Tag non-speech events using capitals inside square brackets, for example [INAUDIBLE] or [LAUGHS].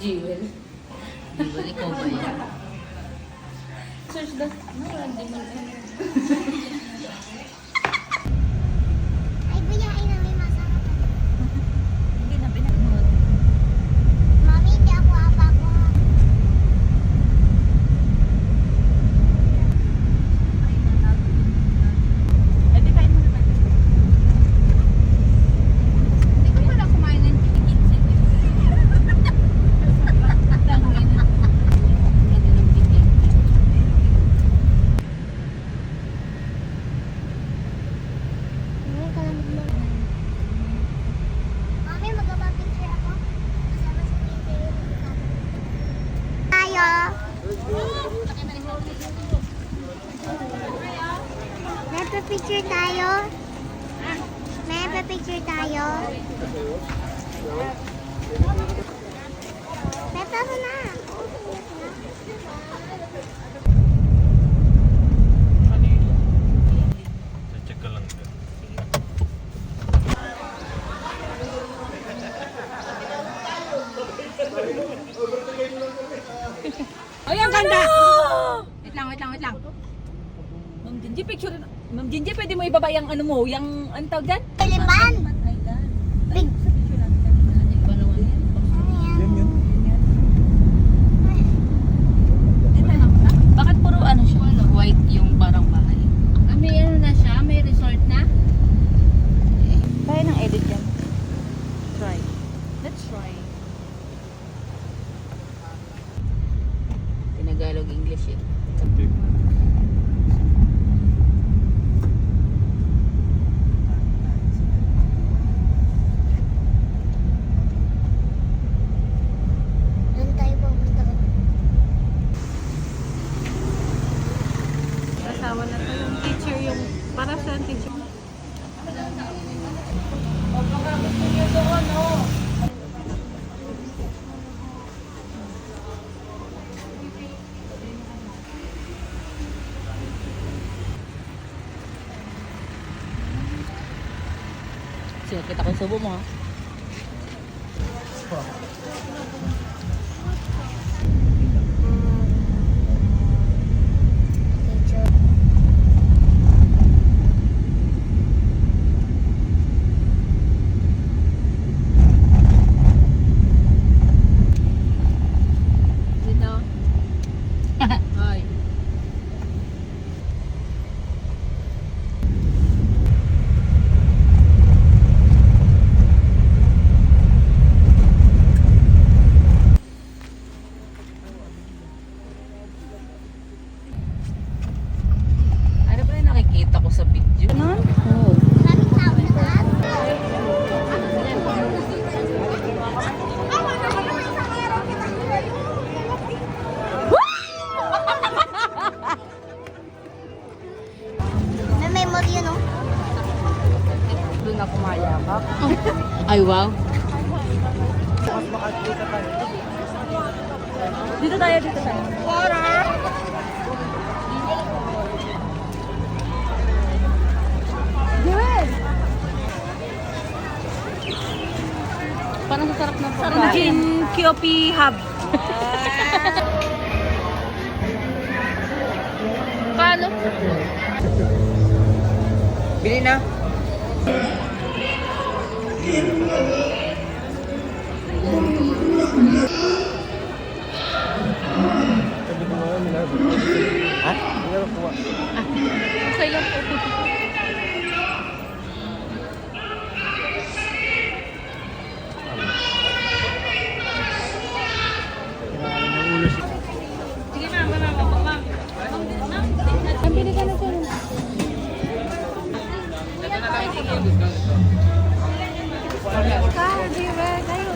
Jewel. Jewel, ikaw ba yan? Search the... Ano, hindi mo... [LAUGHS] Ay, buyain na may masarap. Hindi na binagmot. Mami, hindi ako ababo. Eh, di kain mo na tayo. Hindi ko pala kumain ng chicken Mami, kalamig mo. Mami, magpapapicture ako. Kasama si Tito yung Tayo. May pa-picture tayo. May pa-picture tayo. Beto mo na. Ay, ang ganda! Wait lang, wait lang, wait lang. Ma'am Jinji, picture. Ma'am Jinji, pwede mo ibaba yung ano mo, yung, ano tawag dyan? Pilipan. Big. Ano yan? Bakit puro ano siya? White yung parang bahay. Ah, may ano na siya? May resort na? Kaya nang edit yan. Try. Let's try. Tinagalog English eh. Pupunta. Kasama na to yung teacher, yung para sa teacher. Sige, kita ko yung subo mo ha. Picture. You know? Hi. Ano ba yung nakikita ko sa video? Ano? Oo. Maraming tao na lahat. May memory yun, oh. Doon ako mayakap. Ay, wow. Dito tayo, dito tayo. Jewel! Parang sasarap ng Sarap pagkain. Gin QP Hub. Paano? Bili na. Ha? Hindi ako kuha. Ah, okay lang po. Sige na, mama, mama, mama. Ang bili ka na sa'yo. Ito na lang. Kardeşim ben